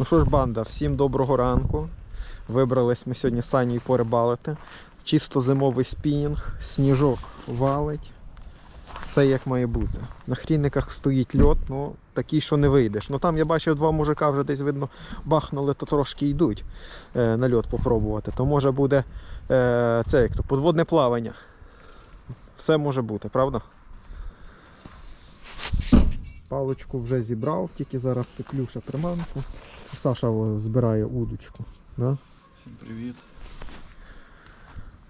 Ну що ж, банда, всім доброго ранку. Вибрались ми сьогодні з Санєю порибалити. Чисто зимовий спінінг, сніжок валить. Все як має бути. На хрінниках стоїть льот, ну такий, що не вийдеш. Ну там я бачив два мужика вже десь видно бахнули, то трошки йдуть е, на льот попробувати. То може буде е, це як то подводне плавання. Все може бути, правда? Паличку вже зібрав, тільки зараз цеплю ще приманку. Саша збирає удочку. Да? Всім привіт.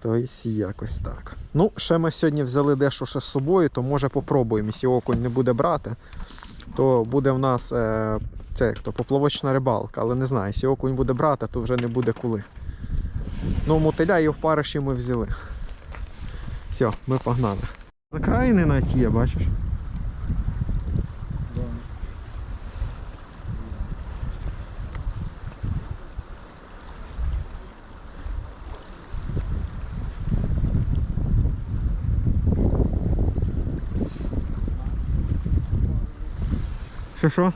Тобто якось так. Ну, ще ми сьогодні взяли дещо ще з собою, то може попробуємо. Якщо окунь не буде брати, то буде в нас е, це як то, поплавочна рибалка. Але не знаю, якщо окунь буде брати, то вже не буде коли. Ну, мотиля і в париші ми взяли. Все, ми погнали. Закраїни навіть є, бачиш? Що що?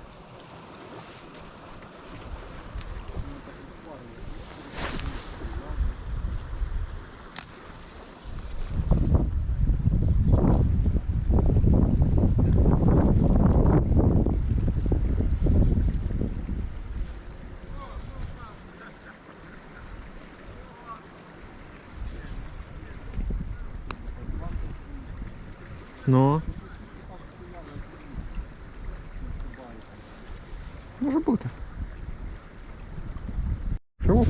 Ну. Може бути. Окунь?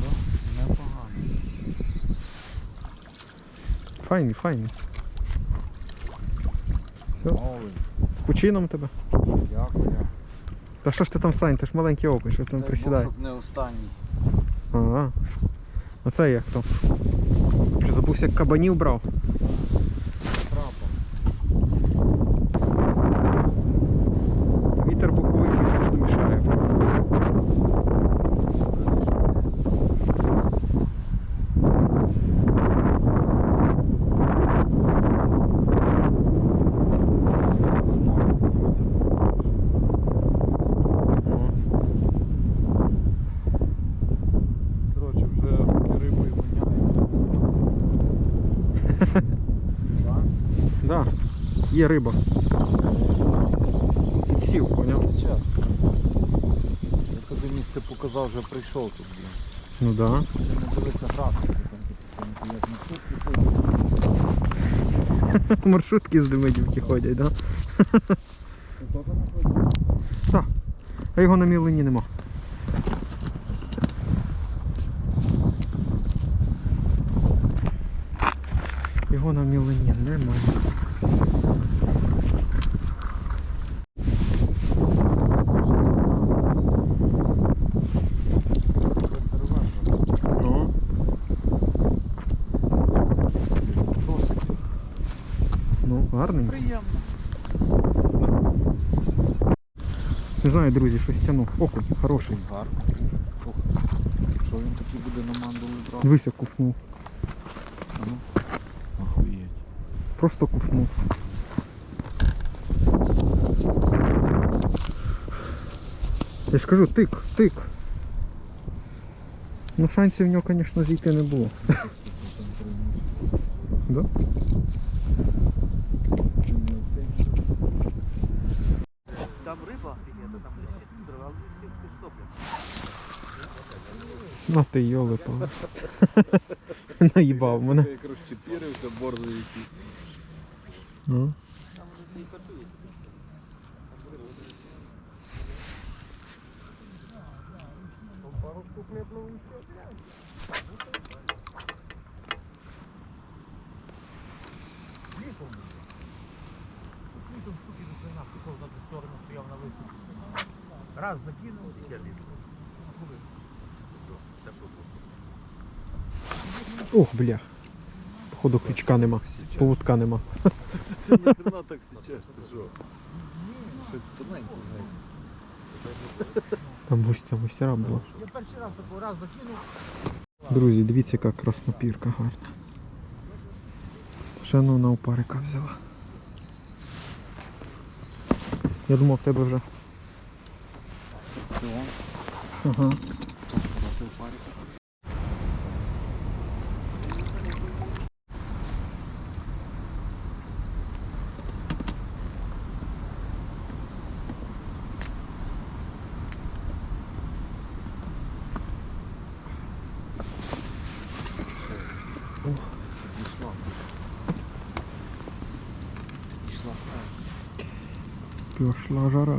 Да, непогано. Файний, файний. Все, Новий. з почином тебе. Дякую. Та що ж ти там Сань, ти ж маленький окунь, що ти там Дай Бог, присідає. щоб не останній. Ага. Оце як то. Що забувся як кабанів брав. Да? Є риба. Підсів, поняв? Я тобі місце показав, вже прийшов тут. блін. Ну да. Не як ходять. Маршрутки з Демидівки ходять, да? Теж? А його на мілині нема. Його на мілині немає. Ну, ну, приємно. Не знаю, друзі, щось тянув. Окунь, хороший. Гарно. Ох, Що він такий буде на мандулу брати? Дивися, куфнув. А ну. Охуєть. Просто куфнув. Я ж кажу, тик, тик. Ну шансів в нього, звісно, зійти не було. Да? Там риба офігенна, там лисички дрова, але лисички соплять. Ну ти йоли. Наїбав мене. Як розчепірився, борзий який. Ну. Раз закинув і я літом. Це пробував. Ох, бля. Походу крючка нема. Поводка нема. Там густя, густяра була. Я перший раз такий раз закинув. Друзі, дивіться, яка краснопірка гарна. Ще на опарика взяла. Я думав, в тебе вже Ага. Пішла жара.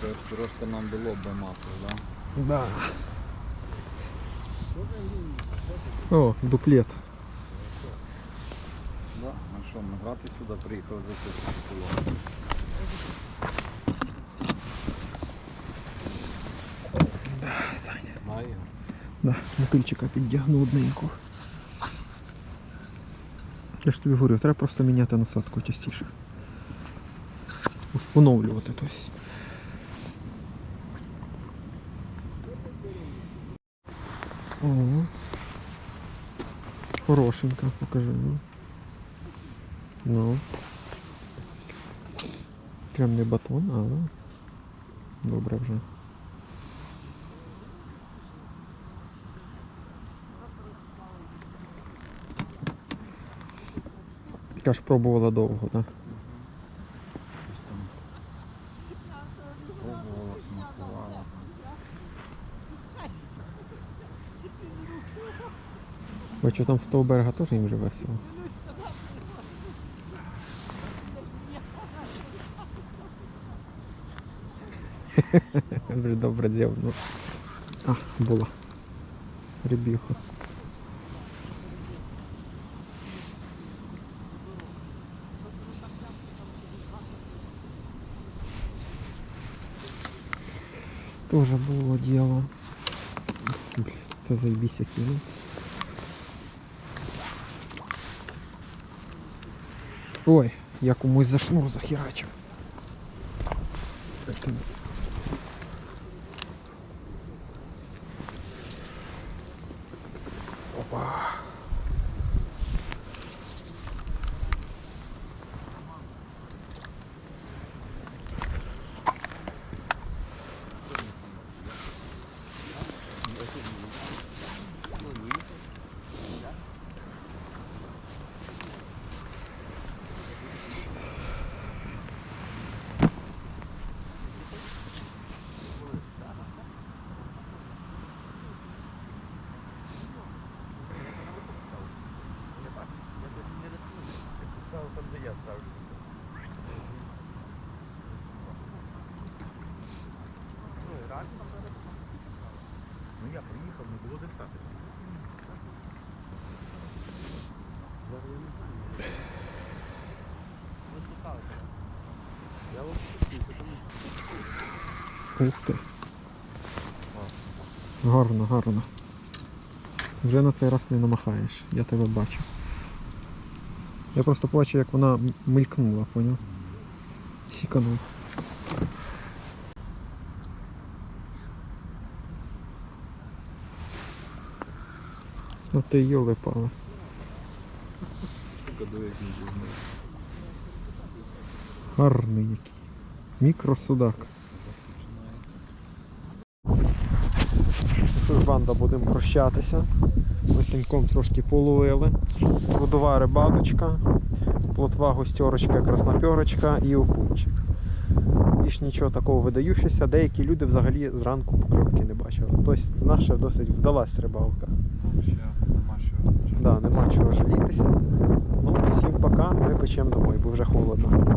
Це просто нам було б мати, да? Да. О, дуплет. Да. А що, ми грати сюди приїхали за це Да, мотильчика піддягну одненько. Я ж тобі говорю, треба просто міняти насадку частіше. Встановлювати тобто. О. Хорошенька, покажи. Ну. ну. Прям не батон, але добре вже. Яка ж пробувала довго, так? Пробувала, смакувала. Там з того берега теж їм вже весело. Вже добре. Ну. А, була. Рибіха. Тоже було. Блін, це заебісь який, ну. Ой, я комусь за шнур захерачив. Опа. Поставив там, де я ставлю. Ну, і реально там зараз. Ну я приїхав, не було де стати. Я вам Ух ти. Гарно, гарно. Вже на цей раз не намахаєш, я тебе бачу. Я просто бачу, як вона мелькнула, поняв? Сіканув. Ну ти йоли пала. Гарний який. Мікросудак. Ну що ж, банда, будемо прощатися. Ми з Саньком трошки половили. Трудова рибалочка, плотва гостьорочка, красноперочка і окунчик. Більш нічого такого видающогося. Деякі люди взагалі зранку покльовки не бачили. Тобто наша досить вдалась рибалка. Ще нема що. Да, нема чого жалітися. Ну, всім пока, ми печемо домой, бо вже холодно.